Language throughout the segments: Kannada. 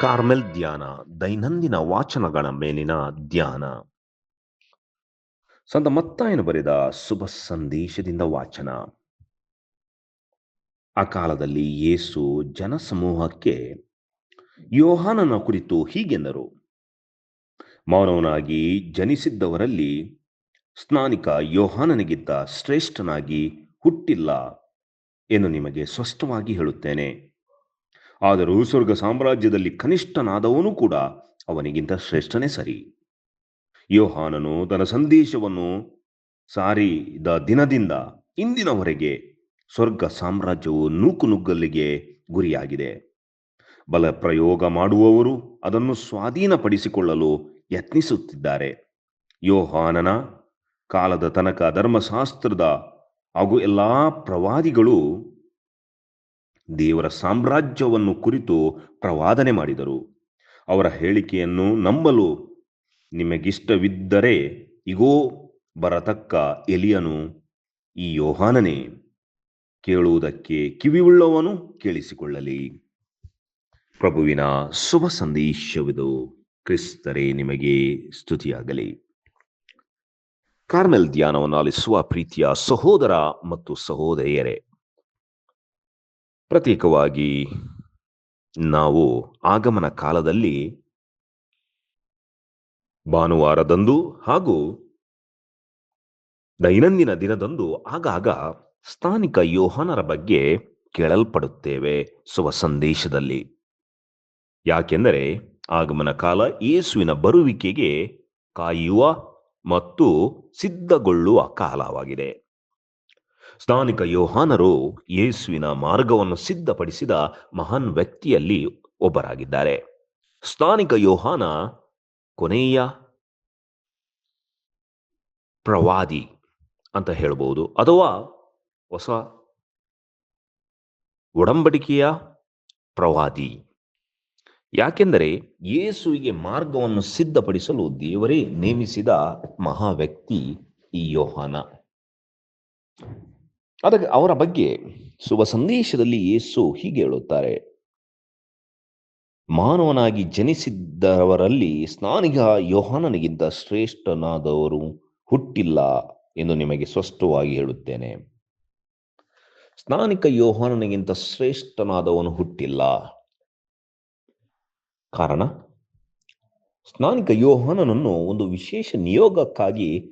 ಕಾರ್ಮೆಲ್ ಧ್ಯಾನ, ದೈನಂದಿನ ವಾಚನಗಳ ಮೇಲಿನ ಧ್ಯಾನ. ಸಂತ ಮತ್ತಾಯನು ಬರೆದ ಶುಭ ಸಂದೇಶದಿಂದ ವಾಚನ. ಆ ಕಾಲದಲ್ಲಿ ಯೇಸು ಜನಸಮೂಹಕ್ಕೆ, ಯೋಹಾನನ ಕುರಿತು ಹೀಗೆಂದರು. ಮಾನವನಾಗಿ ಜನಿಸಿದ್ದವರಲ್ಲಿ ಸ್ನಾನಿಕ ಯೋಹಾನನಿಗಿದ್ದ ಶ್ರೇಷ್ಠನಾಗಿ ಹುಟ್ಟಿಲ್ಲ ಎಂದು ನಿಮಗೆ ಸ್ಪಷ್ಟವಾಗಿ ಹೇಳುತ್ತೇನೆ. ಆದರೂ ಸ್ವರ್ಗ ಸಾಮ್ರಾಜ್ಯದಲ್ಲಿ ಕನಿಷ್ಠನಾದವನು ಕೂಡ ಅವನಿಗಿಂತ ಶ್ರೇಷ್ಠನೇ ಸರಿ. ಯೋಹಾನನು ತನ್ನ ಸಂದೇಶವನ್ನು ಸಾರಿದ ದಿನದಿಂದ ಇಂದಿನವರೆಗೆ ಸ್ವರ್ಗ ಸಾಮ್ರಾಜ್ಯವು ನೂಕು ನುಗ್ಗಲಿಗೆ ಗುರಿಯಾಗಿದೆ. ಬಲ ಪ್ರಯೋಗ ಮಾಡುವವರು ಅದನ್ನು ಸ್ವಾಧೀನಪಡಿಸಿಕೊಳ್ಳಲು ಯತ್ನಿಸುತ್ತಿದ್ದಾರೆ. ಯೋಹಾನನ ಕಾಲದ ತನಕ ಧರ್ಮಶಾಸ್ತ್ರದ ಹಾಗೂ ಎಲ್ಲಾ ಪ್ರವಾದಿಗಳು ದೇವರ ಸಾಮ್ರಾಜ್ಯವನ್ನು ಕುರಿತು ಪ್ರವಾದನೆ ಮಾಡಿದರು. ಅವರ ಹೇಳಿಕೆಯನ್ನು ನಂಬಲು ನಿಮಗಿಷ್ಟವಿದ್ದರೆ, ಇಗೋ, ಬರತಕ್ಕ ಎಲಿಯನು, ಈ ಯೋಹಾನನೇ, ಕೇಳುವುದಕ್ಕೆ ಕಿವಿಯುಳ್ಳವನು ಕೇಳಿಸಿಕೊಳ್ಳಲಿ. ಪ್ರಭುವಿನ ಶುಭ ಸಂದೇಶವಿದು. ಕ್ರಿಸ್ತರೇ, ನಿಮಗೆ ಸ್ತುತಿಯಾಗಲಿ. ಕಾರ್ಮೆಲ್ ಧ್ಯಾನವನ್ನು ಆಲಿಸುವ ಪ್ರೀತಿಯ ಸಹೋದರ ಮತ್ತು ಸಹೋದರಿಯರೇ ಪ್ರತ್ಯೇಕವಾಗಿ ನಾವು ಆಗಮನ ಕಾಲದಲ್ಲಿ ಭಾನುವಾರದಂದು ಹಾಗೂ ದೈನಂದಿನ ದಿನದಂದು ಆಗಾಗ ಸ್ಥಾನಿಕ ಯೋಹನರ ಬಗ್ಗೆ ಕೇಳಲ್ಪಡುತ್ತೇವೆ ಸುವ ಸಂದೇಶದಲ್ಲಿ ಯಾಕೆಂದರೆ ಆಗಮನ ಕಾಲ ಯೇಸುವಿನ ಬರುವಿಕೆಗೆ ಕಾಯುವ ಮತ್ತು ಸಿದ್ಧಗೊಳ್ಳುವ ಕಾಲವಾಗಿದೆ. ಸ್ಥಾನಿಕ ಯೋಹಾನರು ಯೇಸುವಿನ ಮಾರ್ಗವನ್ನು ಸಿದ್ಧಪಡಿಸಿದ ಮಹಾನ್ ವ್ಯಕ್ತಿಯಲ್ಲಿ ಒಬ್ಬರಾಗಿದ್ದಾರೆ. ಸ್ಥಾನಿಕ ಯೋಹಾನ ಕೊನೆಯ ಪ್ರವಾದಿ ಅಂತ ಹೇಳಬಹುದು ಅಥವಾ ಹೊಸ ಒಡಂಬಡಿಕೆಯ ಪ್ರವಾದಿ. ಯಾಕೆಂದರೆ ಯೇಸುವಿಗೆ ಮಾರ್ಗವನ್ನು ಸಿದ್ಧಪಡಿಸಲು ದೇವರೇ ನೇಮಿಸಿದ ಮಹಾ ವ್ಯಕ್ತಿ ಈ ಯೋಹಾನ. ಅದಕ್ಕೆ ಅವರ ಬಗ್ಗೆ ಶುಭ ಸಂದೇಶದಲ್ಲಿ ಯೇಸು ಹೀಗೆ ಹೇಳುತ್ತಾರೆ. ಮಾನವನಾಗಿ ಜನಿಸಿದ್ದವರಲ್ಲಿ ಸ್ನಾನಿಗ ಯೋಹಾನನಿಗಿಂತ ಶ್ರೇಷ್ಠನಾದವರು ಹುಟ್ಟಿಲ್ಲ ಎಂದು ನಿಮಗೆ ಸ್ಪಷ್ಟವಾಗಿ ಹೇಳುತ್ತೇನೆ. ಸ್ನಾನಿಕ ಯೋಹಾನನಿಗಿಂತ ಶ್ರೇಷ್ಠನಾದವನು ಹುಟ್ಟಿಲ್ಲ. ಕಾರಣ, ಸ್ನಾನಿಕ ಯೋಹಾನನನ್ನು ಒಂದು ವಿಶೇಷ ನಿಯೋಗಕ್ಕಾಗಿ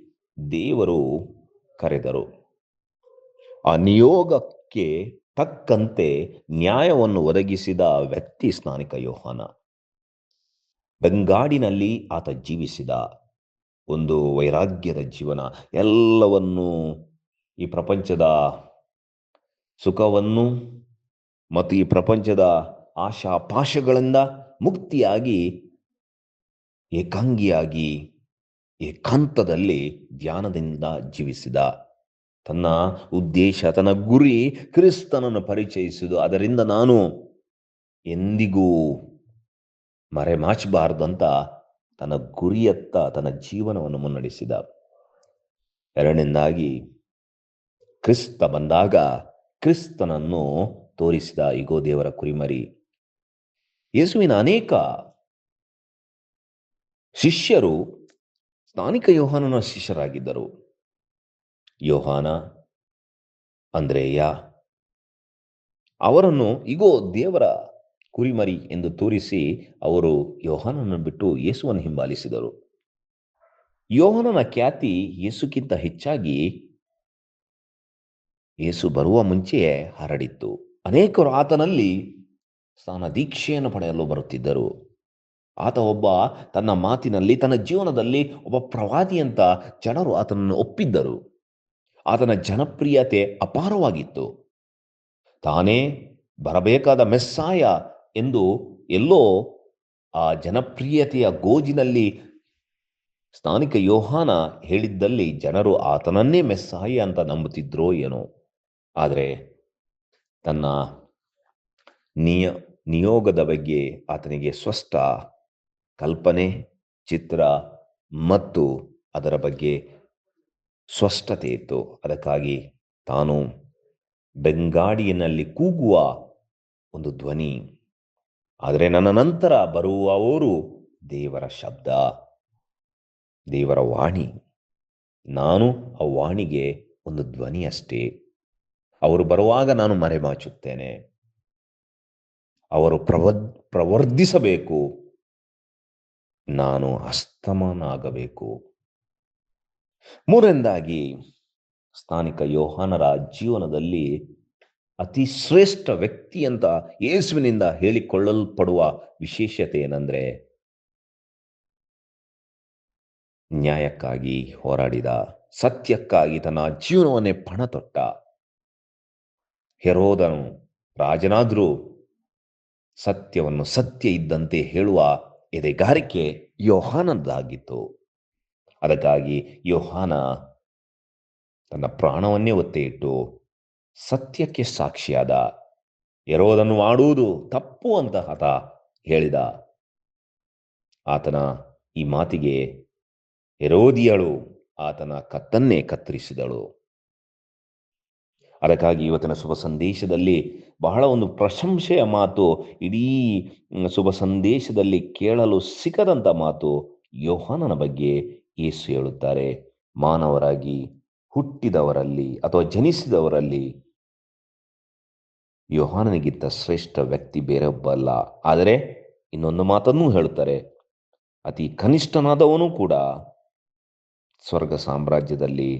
ದೇವರು ಕರೆದರು. ಆ ನಿಯೋಗಕ್ಕೆ ತಕ್ಕಂತೆ ನ್ಯಾಯವನ್ನು ಒದಗಿಸಿದ ವ್ಯಕ್ತಿ ಸ್ನಾನಿಕ ಯೋಹಾನ. ಬೆಂಗಾಡಿನಲ್ಲಿ ಆತ ಜೀವಿಸಿದ ಒಂದು ವೈರಾಗ್ಯದ ಜೀವನ. ಎಲ್ಲವನ್ನು ಈ ಪ್ರಪಂಚದ ಸುಖವನ್ನು ಮತ್ತು ಈ ಪ್ರಪಂಚದ ಆಶಾಪಾಶಗಳಿಂದ ಮುಕ್ತಿಯಾಗಿ, ಏಕಾಂಗಿಯಾಗಿ, ಏಕಾಂತದಲ್ಲಿ ಧ್ಯಾನದಿಂದ ಜೀವಿಸಿದ. ತನ್ನ ಉದ್ದೇಶ, ತನ್ನ ಗುರಿ ಕ್ರಿಸ್ತನನ್ನು ಪರಿಚಯಿಸುವುದು ಅದರಿಂದ ನಾನು ಎಂದಿಗೂ ಮರೆಮಾಚಬಾರದಂತ ತನ್ನ ಗುರಿಯತ್ತ, ತನ್ನ ಜೀವನವನ್ನು ಮುನ್ನಡೆಸಿದ. ಎರಡನೇದಾಗಿ, ಕ್ರಿಸ್ತ ಬಂದಾಗ ಕ್ರಿಸ್ತನನ್ನು ತೋರಿಸಿದ ಇಗೋ ದೇವರ ಕುರಿಮರಿ. ಯೇಸುವಿನ ಅನೇಕ ಶಿಷ್ಯರು, ಸ್ಥಾನಿಕ ಯೋಹಾನನ ಶಿಷ್ಯರಾಗಿದ್ದರು. ಯೋಹಾನ, ಅಂದ್ರೇಯ. ಅವರನ್ನು, ಇಗೋ, ದೇವರ ಕುರಿಮರಿ ಎಂದು ತೋರಿಸಿ ಅವರು ಯೋಹಾನನ್ನು ಬಿಟ್ಟು ಯೇಸುವನ್ನು ಹಿಂಬಾಲಿಸಿದರು. ಯೋಹಾನನ ಖ್ಯಾತಿ ಯೇಸುಕ್ಕಿಂತ ಹೆಚ್ಚಾಗಿ ಯೇಸು ಬರುವ ಮುಂಚೆಯೇ ಹರಡಿತ್ತು. ಅನೇಕರು ಆತನಲ್ಲಿ ಸ್ನಾನ ದೀಕ್ಷೆಯನ್ನು ಪಡೆಯಲು ಬರುತ್ತಿದ್ದರು. ಆತ ಒಬ್ಬ ತನ್ನ ಮಾತಿನಲ್ಲಿ, ತನ್ನ ಜೀವನದಲ್ಲಿ ಒಬ್ಬ ಪ್ರವಾದಿ ಅಂತ ಜನರು ಆತನನ್ನು ಒಪ್ಪಿದ್ದರು. ಆತನ ಜನಪ್ರಿಯತೆ ಅಪಾರವಾಗಿತ್ತು. ತಾನೇ ಬರಬೇಕಾದ ಮೆಸ್ಸಾಯ ಎಂದು ಎಲ್ಲೋ ಆ ಜನಪ್ರಿಯತೆಯ ಗೋಜಿನಲ್ಲಿ ಸ್ಥಾನಿಕ ಯೋಹಾನ ಹೇಳಿದ್ದಲ್ಲಿ ಜನರು ಆತನನ್ನೇ ಮೆಸ್ಸಾಯ ಅಂತ ನಂಬುತ್ತಿದ್ರೋ ಏನೋ. ಆದರೆ ತನ್ನ ನಿಯ, ನಿಯೋಗದ ಬಗ್ಗೆ ಆತನಿಗೆ ಸ್ಪಷ್ಟ ಕಲ್ಪನೆ, ಚಿತ್ರ ಮತ್ತು ಅದರ ಬಗ್ಗೆ ಸ್ಪಷ್ಟತೆ ಇತ್ತು ಅದಕ್ಕಾಗಿ ತಾನು ಬೆಂಗಾಡಿಯಲ್ಲಿ ಕೂಗುವ ಒಂದು ಧ್ವನಿ. ಆದರೆ ನನ್ನ ನಂತರ ಬರುವವರು ದೇವರ ಶಬ್ದ, ದೇವರ ವಾಣಿ. ನಾನು ಆ ವಾಣಿಗೆ ಒಂದು ಧ್ವನಿ ಅಷ್ಟೇ. ಅವರು ಬರುವಾಗ ನಾನು ಮರೆಮಾಚುತ್ತೇನೆ. ಅವರು ಪ್ರವ ಪ್ರವರ್ಧಿಸಬೇಕು. ನಾನು ಅಸ್ತಮನಾಗಬೇಕು. ಮೂರನೇದಾಗಿ, ಸ್ಥಾನಿಕ ಯೋಹಾನರ ಜೀವನದಲ್ಲಿ ಅತಿ ಶ್ರೇಷ್ಠ ವ್ಯಕ್ತಿ ಅಂತ ಯೇಸುವಿನಿಂದ ಹೇಳಿಕೊಳ್ಳಲ್ಪಡುವ ವಿಶೇಷತೆ ಏನಂದ್ರೆ ನ್ಯಾಯಕ್ಕಾಗಿ ಹೋರಾಡಿದ, ಸತ್ಯಕ್ಕಾಗಿ ತನ್ನ ಜೀವನವನ್ನೇ ಪಣ ತೊಟ್ಟ ಹೆರೋದನು ರಾಜನಾದ್ರೂ ಸತ್ಯವನ್ನು ಸತ್ಯ ಇದ್ದಂತೆ ಹೇಳುವ ಎದೆಗಾರಿಕೆ ಯೋಹಾನದ್ದಾಗಿತ್ತು. ಅದಕ್ಕಾಗಿ ಯೋಹಾನ ತನ್ನ ಪ್ರಾಣವನ್ನೇ ಒತ್ತೆ ಇಟ್ಟು ಸತ್ಯಕ್ಕೆ ಸಾಕ್ಷಿಯಾದ ಎರೋದನ್ನು ಮಾಡುವುದು ತಪ್ಪು ಅಂತ ಆತ ಹೇಳಿದ. ಆತನ ಈ ಮಾತಿಗೆ ಎರೋದಿಯಳು ಆತನ ಕತ್ತನ್ನೇ ಕತ್ತರಿಸಿದಳು. ಅದಕ್ಕಾಗಿ ಇವತ್ತಿನ ಶುಭ ಸಂದೇಶದಲ್ಲಿ ಬಹಳ ಒಂದು ಪ್ರಶಂಸೆಯ ಮಾತು, ಇಡೀ ಶುಭ ಸಂದೇಶದಲ್ಲಿ ಕೇಳಲು ಸಿಕ್ಕದಂತ ಮಾತು ಯೋಹಾನನ ಬಗ್ಗೆ ಯೇಸು ಹೇಳುತ್ತಾರೆ, ಮಾನವರಾಗಿ ಹುಟ್ಟಿದವರಲ್ಲಿ ಅಥವಾ ಜನಿಸಿದವರಲ್ಲಿ ಯೋಹಾನನಿಗಿಂತ ಶ್ರೇಷ್ಠ ವ್ಯಕ್ತಿ ಬೇರೊಬ್ಬಲ್ಲ. ಆದರೆ ಇನ್ನೊಂದು ಮಾತನ್ನೂ ಹೇಳುತ್ತಾರೆ, ಅತಿ ಕನಿಷ್ಠನಾದವನು ಕೂಡ ಸ್ವರ್ಗ ಸಾಮ್ರಾಜ್ಯದಲ್ಲಿ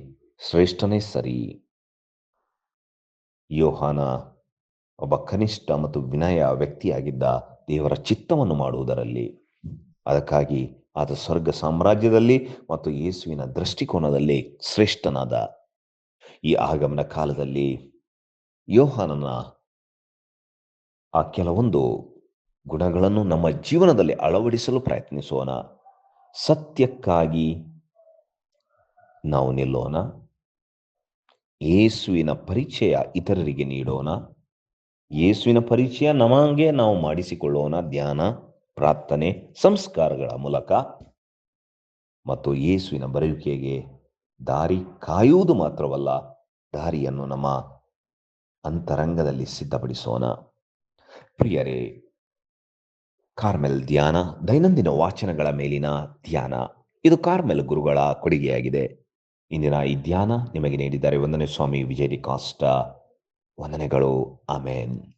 ಶ್ರೇಷ್ಠನೇ ಸರಿ. ಯೋಹಾನ ಒಬ್ಬ ಕನಿಷ್ಠ ಮತ್ತು ವಿನಯ ವ್ಯಕ್ತಿಯಾಗಿದ್ದ ದೇವರ ಚಿತ್ತವನ್ನು ಮಾಡುವುದರಲ್ಲಿ. ಅದಕ್ಕಾಗಿ ಆತ ಸ್ವರ್ಗ ಸಾಮ್ರಾಜ್ಯದಲ್ಲಿ ಮತ್ತು ಯೇಸುವಿನ ದೃಷ್ಟಿಕೋನದಲ್ಲಿ ಶ್ರೇಷ್ಠನಾದ. ಈ ಆಗಮನ ಕಾಲದಲ್ಲಿ ಯೋಹಾನನ ಆ ಕೆಲವೊಂದು ಗುಣಗಳನ್ನು ನಮ್ಮ ಜೀವನದಲ್ಲಿ ಅಳವಡಿಸಲು ಪ್ರಯತ್ನಿಸೋಣ. ಸತ್ಯಕ್ಕಾಗಿ ನಾವು ನಿಲ್ಲೋಣ. ಯೇಸುವಿನ ಪರಿಚಯ ಇತರರಿಗೆ ನೀಡೋಣ. ಯೇಸುವಿನ ಪರಿಚಯ ನಮಗೆ ನಾವು ಮಾಡಿಸಿಕೊಳ್ಳೋಣ ಧ್ಯಾನ. ಪ್ರಾರ್ಥನೆ ಸಂಸ್ಕಾರಗಳ ಮೂಲಕ ಮತ್ತು ಯೇಸುವಿನ ಬರುವಿಕೆಗೆ ದಾರಿ ಕಾಯುವುದು ಮಾತ್ರವಲ್ಲ, ದಾರಿಯನ್ನು ನಮ್ಮ ಅಂತರಂಗದಲ್ಲಿ ಸಿದ್ಧಪಡಿಸೋಣ. ಪ್ರಿಯರೇ, ಕಾರ್ಮೆಲ್ ಧ್ಯಾನ, ದೈನಂದಿನ ವಾಚನಗಳ ಮೇಲಿನ ಧ್ಯಾನ, ಇದು ಕಾರ್ಮೆಲ್ ಗುರುಗಳ ಕೊಡುಗೆಯಾಗಿದೆ. ಇಂದಿನ ಈ ಧ್ಯಾನ ನಿಮಗೆ ನೀಡಿದ್ದಾರೆ. ಒಂದನೇ ಸ್ವಾಮಿ ವಿಜಯ ಕಾಸ್ಟ. ವಂದನೆಗಳು. ಆಮೇನ್.